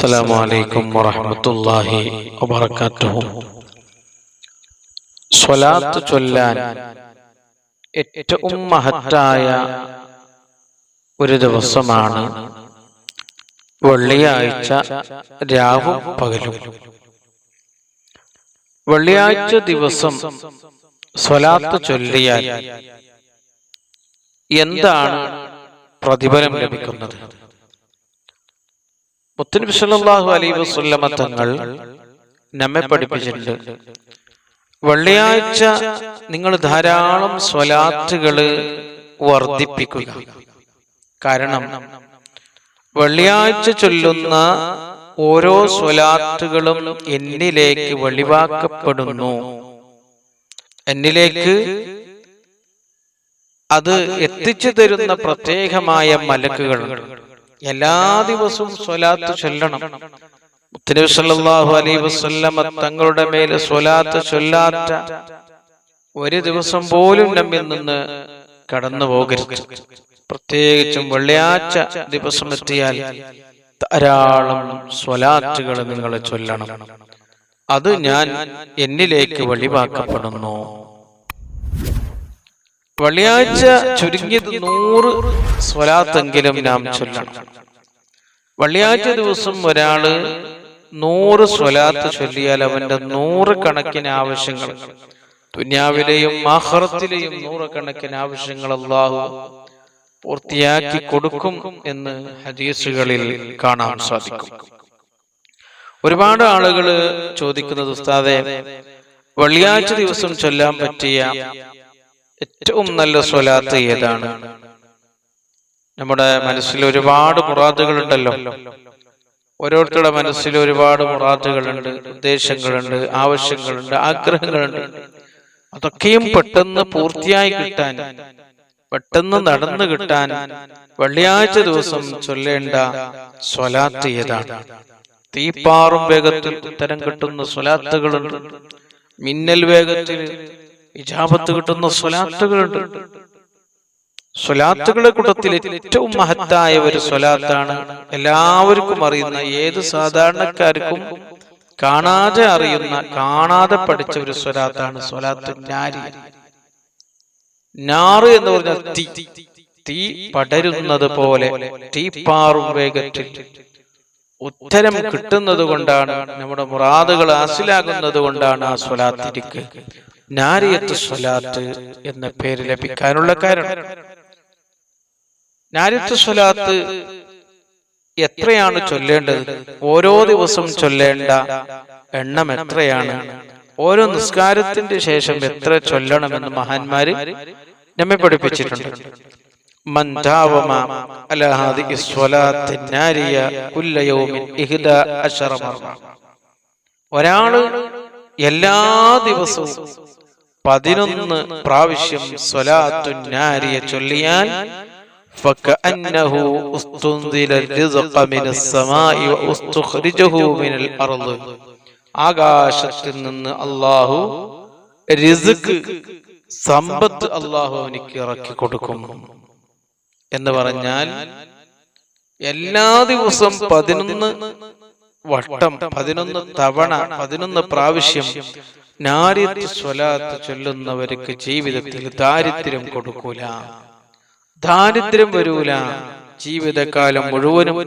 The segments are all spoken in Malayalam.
السلام عليكم ورحمة الله وبركاته സ്വലാത്ത് ചൊല്ലാൻ ഏറ്റവും മഹത്തായ ഒരു ദിവസമാണ് വെള്ളിയാഴ്ച രാവും പകലും വെള്ളിയാഴ്ച ദിവസം സ്വലാത്ത് ചൊല്ലിയാൽ എന്താണ് പ്രതിഫലം ലഭിക്കുന്നത് മുത്തനബി സല്ലല്ലാഹു അലൈഹി വസല്ലമ തങ്ങൾ നമ്മെ പഠിപ്പിച്ചിട്ടുണ്ട്. വെള്ളിയാഴ്ച നിങ്ങൾ ധാരാളം സ്വലാത്തുകൾ വർദ്ധിപ്പിക്കുക. കാരണം വെള്ളിയാഴ്ച ചൊല്ലുന്ന ഓരോ സ്വലാത്തുകളും എന്നിലേക്ക് വെളിവാക്കപ്പെടുന്നു. എന്നിലേക്ക് അത് എത്തിച്ചു തരുന്ന പ്രത്യേകമായ മലക്കുകളുണ്ട് എല്ലാ ദിവസവും സ്വലാത്ത് ചൊല്ലണം. മുത്തനബി സല്ലല്ലാഹു അലൈഹി വസല്ലമ തങ്ങളുടെ മേൽ സ്വലാത്ത് ചൊല്ലാത്ത ഒരു ദിവസം പോലും നമ്മിൽ നിന്ന് കടന്നു പോകരുത്. പ്രത്യേകിച്ചും വെള്ളിയാഴ്ച ദിവസം എത്തിയാൽ ധാരാളം സ്വലാറ്റുകൾ നിങ്ങൾ ചൊല്ലണം. അത് ഞാൻ എന്നിലേക്ക് വെളിവാക്കപ്പെടുന്നു വെള്ളിയാഴ്ച ചുരുങ്ങിയത് നൂറ് സ്വലാത്തെങ്കിലും നാം ചൊല്ലണം വെള്ളിയാഴ്ച ദിവസം ഒരാൾ നൂറ് സ്വലാത്ത് ചൊല്ലിയാൽ അവന്റെ നൂറ് കണക്കിന് ആവശ്യങ്ങൾ. ദുന്യാവിലെയും ആഹ്റത്തിലെയും നൂറുകണക്കിന് ആവശ്യങ്ങൾ അള്ളാഹു പൂർത്തിയാക്കി കൊടുക്കും എന്ന് ഹദീസുകളിൽ കാണാൻ സാധിക്കും. ഒരുപാട് ആളുകൾ ചോദിക്കുന്നത് ഉസ്താദെ വെള്ളിയാഴ്ച ദിവസം ചൊല്ലാൻ പറ്റിയ ഏറ്റവും നല്ല സ്വലാത്ത് ഏതാണ്? നമ്മുടെ മനസ്സിൽ ഒരുപാട് മുറാദുകളുണ്ടല്ലോ. ഓരോരുത്തരുടെ മനസ്സിൽ ഒരുപാട് മുറാദുകളുണ്ട് ഉദ്ദേശങ്ങളുണ്ട് ആവശ്യങ്ങളുണ്ട് ആഗ്രഹങ്ങളുണ്ട്. അതൊക്കെയും പെട്ടെന്ന് പൂർത്തിയായി കിട്ടാൻ പെട്ടെന്ന് നടന്നു കിട്ടാൻ വെള്ളിയാഴ്ച ദിവസം ചൊല്ലേണ്ട സ്വലാത്ത് ഏതാണ്? തീപ്പാറും വേഗത്തിൽ ഉത്തരം കിട്ടുന്ന സ്വലാത്തുകളുണ്ട്. മിന്നൽ വേഗത്തിൽ ഇജാബത്ത് കിട്ടുന്ന സ്വലാത്തുകളുണ്ട്. സ്വലാത്തുകളുടെ കൂട്ടത്തിൽ ഏറ്റവും മഹത്തായ ഒരു സ്വലാത്താണ് എല്ലാവർക്കും അറിയുന്ന ഏത് സാധാരണക്കാർക്കും കാണാതെ അറിയുന്ന കാണാതെ പഠിച്ച ഒരു സ്വലാത്താണ് സ്വലാത്ത് നാറ് എന്ന് പറഞ്ഞ തീ. തീ പടരുന്നത് പോലെ തീ പാറും വേഗത്തിൽ. ഉത്തരം കിട്ടുന്നത് കൊണ്ടാണ് നമ്മുടെ മുറാദുകൾ ആസിലാകുന്നത് കൊണ്ടാണ് ആ സ്വലാത്തിരിക്ക്. നാരിയത്ത് സ്വലാത്ത് എന്ന പേര് ലഭിക്കാനുള്ള കാരണം നാരിയത്ത് സ്വലാത്ത് എത്രയാണ് ചൊല്ലേണ്ടത് ഓരോ ദിവസം ചൊല്ലേണ്ട എണ്ണം എത്രയാണ് ഓരോ നിസ്കാരത്തിന്റെ ശേഷം എത്ര ചൊല്ലണമെന്ന് മഹാന്മാര് നമ്മെ പഠിപ്പിച്ചിട്ടുണ്ട് من داوم على هذه الصلاة النارية كل يوم إحدى عشر مرة ഒരാള് എല്ലാ ദിവസവും പതിനൊന്ന് പ്രാവശ്യം സ്വലാത്തുന്നാരിയ ചൊല്ലിയാൽ ആകാശത്തിൽ നിന്ന് അള്ളാഹു സമ്പത്ത് അള്ളാഹു എനിക്ക് ഇറക്കി കൊടുക്കുന്നു എന്ന് പറഞ്ഞാൽ എല്ലാ ദിവസവും പതിനൊന്ന് വട്ടം പതിനൊന്ന് തവണ പതിനൊന്ന് പ്രാവശ്യം നാരിത്ത് സ്വലാത്ത് ചൊല്ലുന്നവർക്ക് ജീവിതത്തിൽ ദാരിദ്ര്യം കൊടുക്കൂല. ദാരിദ്ര്യം വരൂല. ജീവിതകാലം മുഴുവനും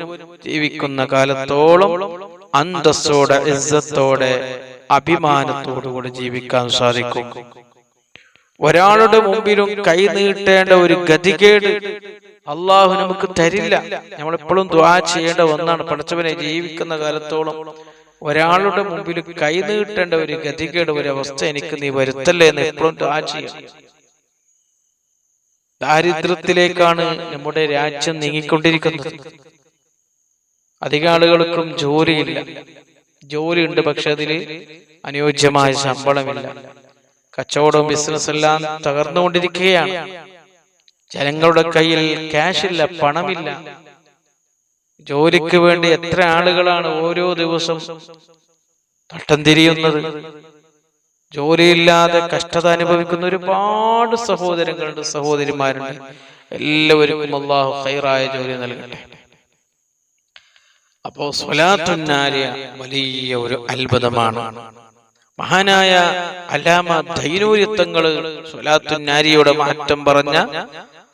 ജീവിക്കുന്ന കാലത്തോളം അന്തസ്സോടെ ഇസ്സത്തോടെ അഭിമാനത്തോടുകൂടി ജീവിക്കാൻ സാധിക്കും. ഒരാളുടെ മുമ്പിലും കൈ നീട്ടേണ്ട ഒരു ഗതികേട് അള്ളാഹു നമുക്ക് തരില്ല. നമ്മൾ എപ്പോഴും ദ്വാ ചെയ്യേണ്ട ഒന്നാണ് പഠിച്ചവനെ ജീവിക്കുന്ന കാലത്തോളം. ഒരാളുടെ മുമ്പിൽ കൈ നീട്ടേണ്ട ഒരു ഗതികേട് ഒരു അവസ്ഥ എനിക്ക് നീ വരുത്തല്ലേ എന്ന് എപ്പോഴും ദ്വാ ചെയ്യണം. ദാരിദ്ര്യത്തിലേക്കാണ് നമ്മുടെ രാജ്യം നീങ്ങിക്കൊണ്ടിരിക്കുന്നത്. അധിക ആളുകൾക്കും ജോലിയില്ല. ഉണ്ട് പക്ഷെ അതിൽ അനുയോജ്യമായ ശമ്പളമില്ല. കച്ചവടവും ബിസിനസ് എല്ലാം തകർന്നുകൊണ്ടിരിക്കുകയാണ്. ജനങ്ങളുടെ കയ്യിൽ ക്യാഷ് ഇല്ല പണമില്ല. ജോലിക്ക് വേണ്ടി എത്ര ആളുകളാണ് ഓരോ ദിവസം തട്ടം തിരിയുന്നത്? ജോലിയില്ലാതെ കഷ്ടത അനുഭവിക്കുന്ന ഒരുപാട് സഹോദരങ്ങളുണ്ട് സഹോദരിമാരുണ്ട്. എല്ലാവർക്കും അള്ളാഹു ഹൈറായ ജോലി നൽകട്ടെ. അപ്പോ സ്വലാത്തുന്നാരിയ വലിയ ഒരു അത്ഭുതമാണ്. മഹാനായ അലാമ ധൈര്യത്തങ്ങൾ സ്വലാത്തു നാരിയുടെ മാറ്റം പറഞ്ഞ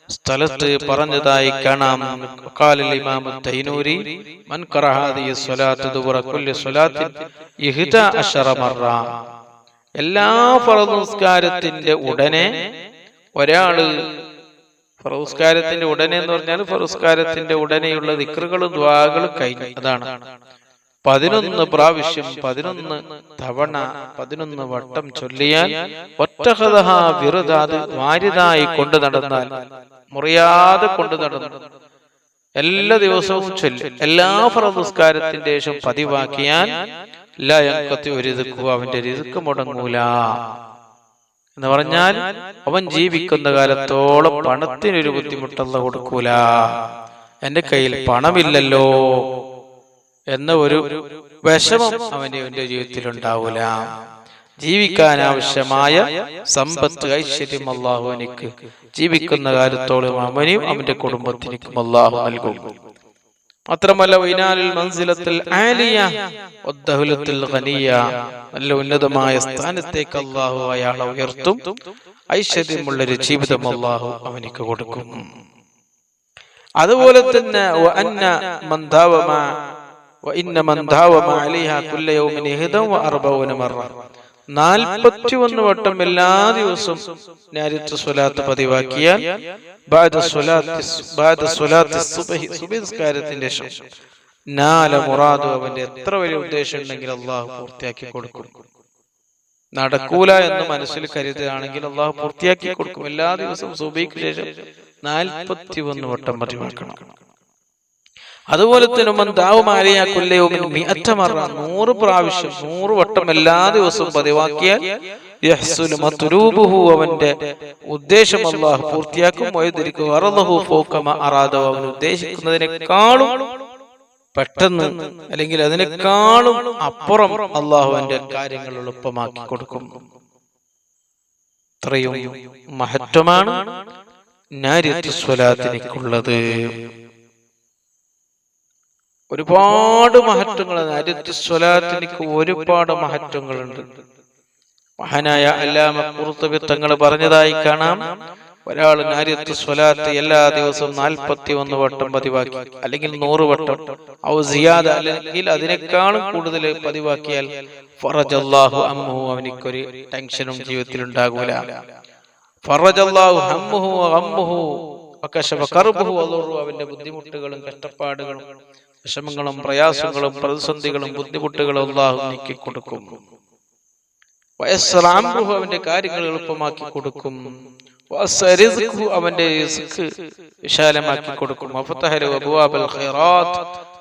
സ്ഥലത്ത് പറഞ്ഞതായി കാണാം. എല്ലാ ഫറസ്കാരത്തിന്റെ ഉടനെ ഒരാൾ ഫറസ്കാരത്തിന്റെ ഉടനെ എന്ന് പറഞ്ഞാൽ ഫറസ്കാരത്തിന്റെ ഉടനെയുള്ള ദിക്റുകളും ദ്വാകളും കഴിഞ്ഞു. അതാണ്. പതിനൊന്ന് പ്രാവശ്യം പതിനൊന്ന് തവണ പതിനൊന്ന് വട്ടം ചൊല്ലിയാൽ ഒറ്റഹതഹ വിറുതാത് വാരിതായി കൊണ്ടു നടന്നാൽ മുറിയാതെ കൊണ്ടു നടന്നു. എല്ലാ ദിവസവും ചൊല്ലി. എല്ലാ ഫറദുസ്കാരത്തിന്റെ ശേഷം പതിവാക്കിയാൽ എല്ലാ യക്കത്തി ഒരു രിതുക്കും അവന്റെ രിതുക്ക് മുടങ്ങൂല. എന്ന് പറഞ്ഞാൽ അവൻ ജീവിക്കുന്ന കാലത്തോളം പണത്തിനൊരു ബുദ്ധിമുട്ടല്ല കൊടുക്കൂല. എന്റെ കയ്യിൽ പണമില്ലല്ലോ. എന്ന ഒരു വിഷമം അവന്റെ അവന്റെ ജീവിതത്തിൽ ഉണ്ടാവൂല ജീവിക്കാൻ ആവശ്യമായ സമ്പത്ത് ഐശ്വര്യം അള്ളാഹു എനിക്ക് ജീവിക്കുന്ന കാലത്തോളം അവനെയും അവന്റെ കുടുംബത്തിനും അള്ളാഹു നൽകും. മാത്രമല്ല വൈനാലിൽ മൻസിലത്തിൽ ആലിയ വദ്ദഹുലത്തിൽ ഖനിയ നല്ല ഉന്നതമായ സ്ഥാനത്തേക്ക് അള്ളാഹു അയാളെ ഉയർത്തും ഐശ്വര്യമുള്ളൊരു ജീവിതം അള്ളാഹു അവനിക്ക് കൊടുക്കും. അതുപോലെ തന്നെ വഅർബഊന മറ. വട്ടം എല്ലാ ദിവസവും ഞാരിത്ത് സ്വലാത്ത് പതിവാക്കിയാൽ നിസ്കാരത്തിന്റെ ശേഷം. നാല മുറാദു അവന്റെ എത്ര വലിയ ഉദ്ദേശം ഉണ്ടെങ്കിൽ അള്ളാഹു പൂർത്തിയാക്കി കൊടുക്കും. നടക്കൂല എന്ന് മനസ്സിൽ കരുതുകയാണെങ്കിൽ അള്ളാഹു പൂർത്തിയാക്കി കൊടുക്കും. എല്ലാ ദിവസവും സുബൈക്ക് ശേഷം നാൽപ്പത്തി ഒന്ന് വട്ടം പതിവാക്കണം. അതുപോലെ തന്നെ നൂറ് പ്രാവശ്യം നൂറ് വട്ടം എല്ലാ ദിവസവും പതിവാക്കിയാൽ അവന്റെ ഉദ്ദേശം അള്ളാഹു പൂർത്തിയാക്കും. അവൻ ഉദ്ദേശിക്കുന്നതിനേക്കാളും പെട്ടെന്ന് അല്ലെങ്കിൽ അതിനേക്കാളും അപ്പുറം അള്ളാഹു അവന്റെ കാര്യങ്ങൾ എളുപ്പമാക്കി കൊടുക്കും. ഇത്രയും മഹത്വമാണ് നാരിയത്ത് സ്വലാത്തിനിക്കുള്ളത്. ഒരുപാട് മഹത്വങ്ങൾ അരിത്തുസ്വലാത്തിനിക്ക് ഒരുപാട് മഹത്വങ്ങളുണ്ട്. മഹാനായ അല്ലാമ കുറുത്തബി തങ്ങൾ പറഞ്ഞതായി കാണാം. ഒരാൾ നാര്യത്ത് സ്വലാത്ത് എല്ലാ ദിവസവും നാൽപ്പത്തി ഒന്ന് വട്ടം പതിവാക്കി അല്ലെങ്കിൽ നൂറ് വട്ടം ഔ സിയാദ അല്ലെങ്കിൽ അതിനേക്കാളും കൂടുതൽ പതിവാക്കിയാൽ ഫറജല്ലാഹു അമ്മുഹു അവനിക്കൊരു ടെൻഷനും ജീവിതത്തിൽ ഉണ്ടാകൂല ഫറജല്ലാഹു ഹമ്മുഹു അമ്മുഹു അവന്റെ ബുദ്ധിമുട്ടുകളും കഷ്ടപ്പാടുകളും വിഷമങ്ങളും പ്രയാസങ്ങളും പ്രതിസന്ധികളും ബുദ്ധിമുട്ടുകളും അള്ളാഹു നീക്കി കൊടുക്കും വയസ്സറാംബുഹു അവന്റെ കാര്യങ്ങൾ എളുപ്പമാക്കി കൊടുക്കും. അവന്റെ വിശാലമാക്കി കൊടുക്കും.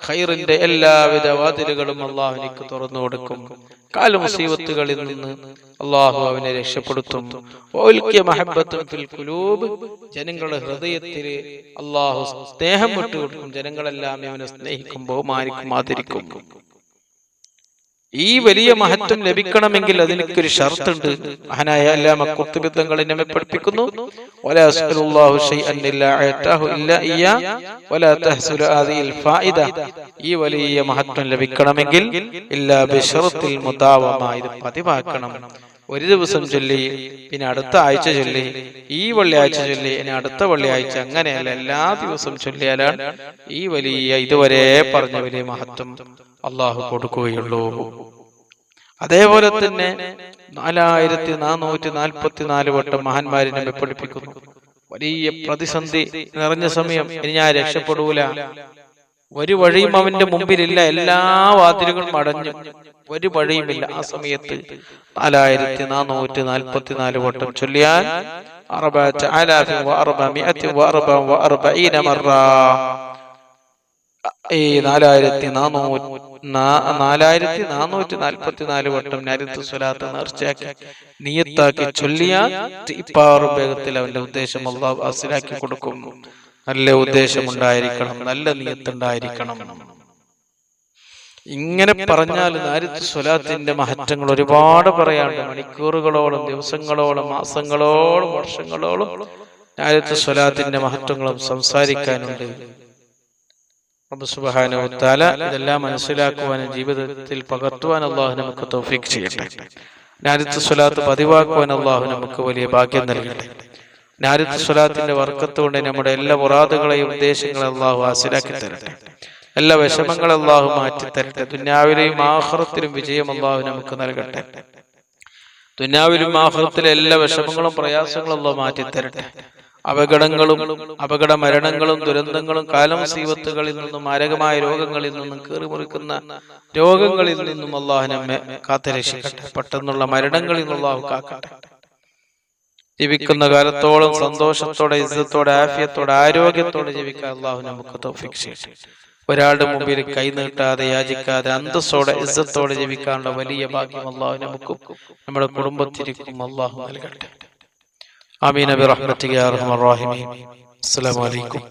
ഖൈറിന്റെ എല്ലാവിധ വാതിലുകളും അള്ളാഹു എനിക്ക് തുറന്നു കൊടുക്കും. കാല മുസീബത്തുകളിൽ നിന്ന് അള്ളാഹു അവനെ രക്ഷപ്പെടുത്തും. ഫിൽ ജനങ്ങളുടെ ഹൃദയത്തിൽ അള്ളാഹു സ്നേഹം വിട്ടുകൊടുക്കും. ജനങ്ങളെല്ലാം അവനെ സ്നേഹിക്കും ബഹുമാനിക്കും ആദരിക്കും. ഈ വലിയ മഹത്വം ലഭിക്കണമെങ്കിൽ അതിനൊരു ഷർത്തുണ്ട്. മഹനായ അല്ലാമ മക്കുത്തുബിദ്ധങ്ങളെ നമ്മെ പഠിപ്പിക്കുന്നു. ഈ വലിയ മഹത്വം ലഭിക്കണമെങ്കിൽ ഇല്ലാ പതിവാക്കണം. ഒരു ദിവസം ചൊല്ലി പിന്നെ അടുത്ത ആഴ്ച ചൊല്ലി ഈ വെള്ളിയാഴ്ച ചൊല്ലി ഇനി അടുത്ത വെള്ളിയാഴ്ച അങ്ങനെയല്ല എല്ലാ ദിവസവും ചൊല്ലിയാലാണ് ഈ വലിയ ഇതുവരെ പറഞ്ഞ വലിയ മഹത്വം അള്ളാഹു കൊടുക്കുകയുള്ളൂ. അതേപോലെ തന്നെ നാലായിരത്തി നാനൂറ്റി നാൽപ്പത്തി നാല് വട്ടം മഹാന്മാരെ നമ്മെ പഠിപ്പിക്കുന്നു. വലിയ പ്രതിസന്ധി നിറഞ്ഞ സമയം ഇനി ഞാൻ രക്ഷപ്പെടൂല. ഒരു വഴിയും അവന്റെ മുമ്പിലില്ല. എല്ലാ വാതിലുകളും അടഞ്ഞു. ഒരു വഴിയുമില്ല ആ സമയത്ത്. നാലായിരത്തി നാനൂറ്റി നാൽപ്പത്തി നാല് വട്ടം ചൊല്ലിയാൽ ഈ നാലായിരത്തി നാലായിരത്തി നാനൂറ്റി നാൽപ്പത്തി നാല് വട്ടം നരിത്ത് സ്വലാത്ത് നേർച്ചയാക്കി നീയത്താക്കി ചൊല്ലിയാൽ ഇപ്പാറും വേഗത്തിൽ അവന്റെ ഉദ്ദേശം അള്ളാഹ് അസിലാക്കി കൊടുക്കും. നല്ല ഉദ്ദേശം ഉണ്ടായിരിക്കണം നല്ല നിയത്തുണ്ടായിരിക്കണം. ഇങ്ങനെ പറഞ്ഞാൽ നാരിത്ത് സ്വലാത്തിന്റെ മഹത്വങ്ങൾ ഒരുപാട് പറയാണ്ട് മണിക്കൂറുകളോളം ദിവസങ്ങളോളം മാസങ്ങളോളം വർഷങ്ങളോളം നാരിത്ത് സ്വലാത്തിന്റെ മഹത്വങ്ങളും സംസാരിക്കാനുണ്ട്. വതആല ഇതെല്ലാം മനസ്സിലാക്കുവാനും ജീവിതത്തിൽ പകർത്തുവാൻ അള്ളാഹു നമുക്ക് തൗഫീഖ് ചെയ്യട്ടെ. നാരിത്ത് സ്വലാത്ത് പതിവാക്കുവാൻ അള്ളാഹു നമുക്ക് വലിയ ഭാഗ്യം നൽകട്ടെ. നാരിത്ത് സ്വലാത്തിന്റെ വർക്കത്ത് കൊണ്ട് നമ്മുടെ എല്ലാ മുറാദുകളെയും ഉദ്ദേശങ്ങളെ അള്ളാഹു ഹാസിലാക്കി തരട്ടെ. എല്ലാ വിഷമങ്ങളും അള്ളാഹു മാറ്റി തരട്ടെ. ദുന്യാവിലെയും ആഹ്റത്തിലും വിജയം അള്ളാഹു നമുക്ക് നൽകട്ടെ. ദുന്യാവിലും ആഹ്റത്തിലെ എല്ലാ വിഷമങ്ങളും പ്രയാസങ്ങളും അള്ളാഹു മാറ്റി തരട്ടെ. അപകടങ്ങളും അപകട മരണങ്ങളും ദുരന്തങ്ങളും കാലം സീവത്തുകളിൽ നിന്നും മാരകമായ രോഗങ്ങളിൽ നിന്നും കീറിമുറിക്കുന്ന രോഗങ്ങളിൽ നിന്നും അള്ളാഹു നമ്മെ കാത്തരക്ഷിക്കട്ടെ. പെട്ടെന്നുള്ള മരണങ്ങളിൽ അള്ളാഹു കാക്കട്ടെ. ജീവിക്കുന്ന കാലത്തോളം സന്തോഷത്തോടെ ഇസ്സത്തോടെ ആഫിയത്തോടെ ആരോഗ്യത്തോടെ ജീവിക്കാൻ അള്ളാഹു നമുക്ക് ചെയ്യട്ടെ. ഒരാളുടെ മുമ്പിൽ കൈനീട്ടാതെ യാചിക്കാതെ അന്തസ്സോടെ ഇസ്സത്തോടെ ജീവിക്കാനുള്ള വലിയ ഭാഗ്യം അള്ളാഹു നമുക്കും നമ്മുടെ കുടുംബത്തിരിക്കും അള്ളാഹു നൽകട്ടെ. ആമീൻ നബി റഹ്മത്തിക അർഹമർ റഹീമീൻ. അസ്സലാമു അലൈക്കും.